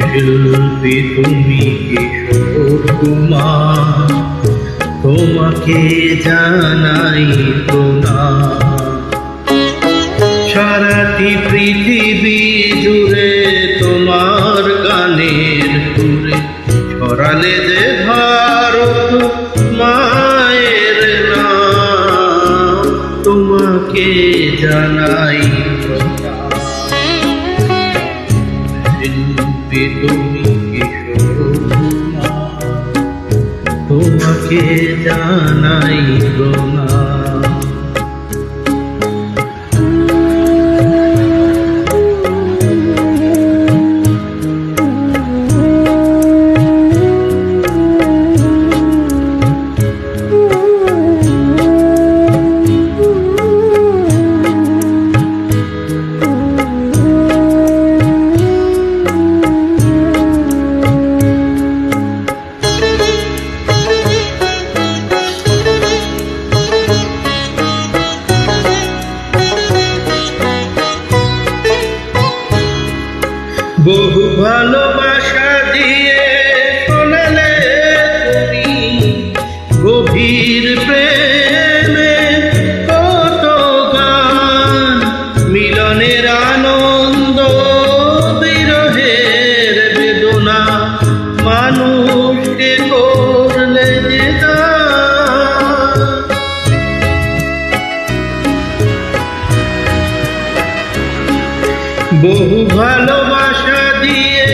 শিল্পী তুমি কিশোর কুমার? তোমাকে জানাই প্রণাম। সারাটি পৃথিবী জুড়ে তোমাকে জানাই প্রণাম ভালোবাসা দিয়ে শোনালে তুমি। গভীর প্রেমে কত গান, মিলনের আনন্দ, বিরহের বেদনা। মানুষকে করলে যে বহু ভালোবাসা দিয়ে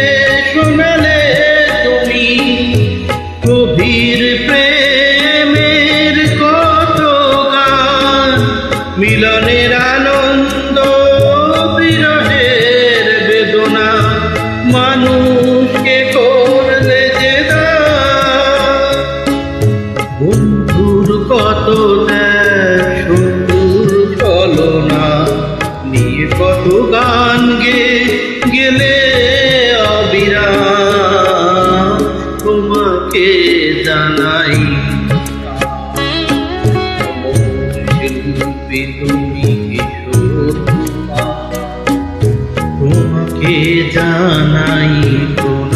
শোনালে তুমি গভীর প্রেমের কত গান? মিলনের তোমাকে জানাই। শিল্পী তুমি কিশোর তোমাকে জানাই প্রণাম।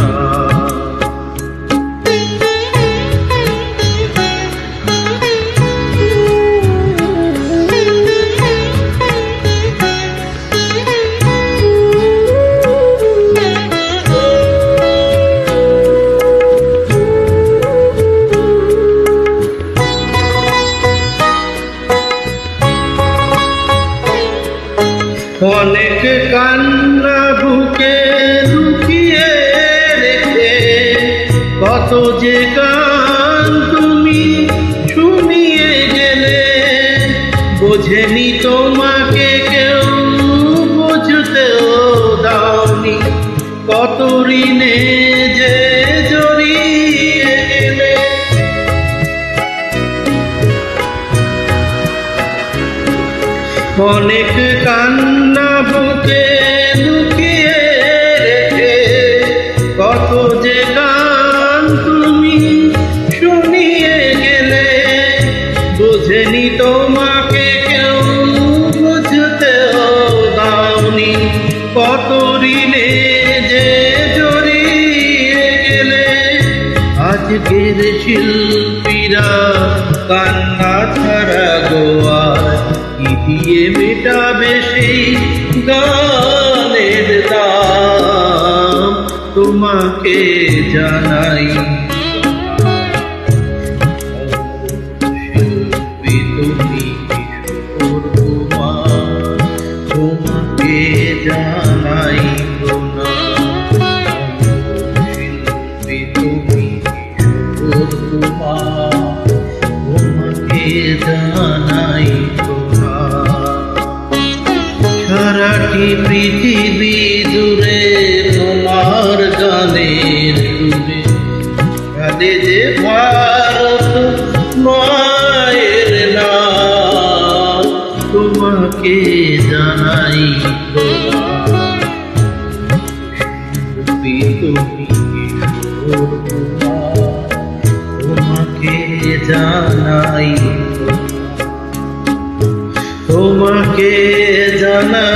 অনেক কান্না বুকে লুকিয়ে রেখে, কত যে গান তুমি শুনিয়ে গেলে, বোঝেনি তোমাকে কেউ, বুঝতেও দাওনি কত ঋণে যে অনেক কত ঋণে যে জড়িয়ে গেলে, আজকের শিল্পীরা কান্না ছাড়া গোয়ার কি দিয়ে মেটাবে সেই গানের দাম। তোমাকে জানাই সারাটি পৃথিবী জুড়ে তোমার গানের ভারত মায়ের তোমাকে জানাই তোমাকে জানাই তোমাকে জানাই তোমাকে জানাই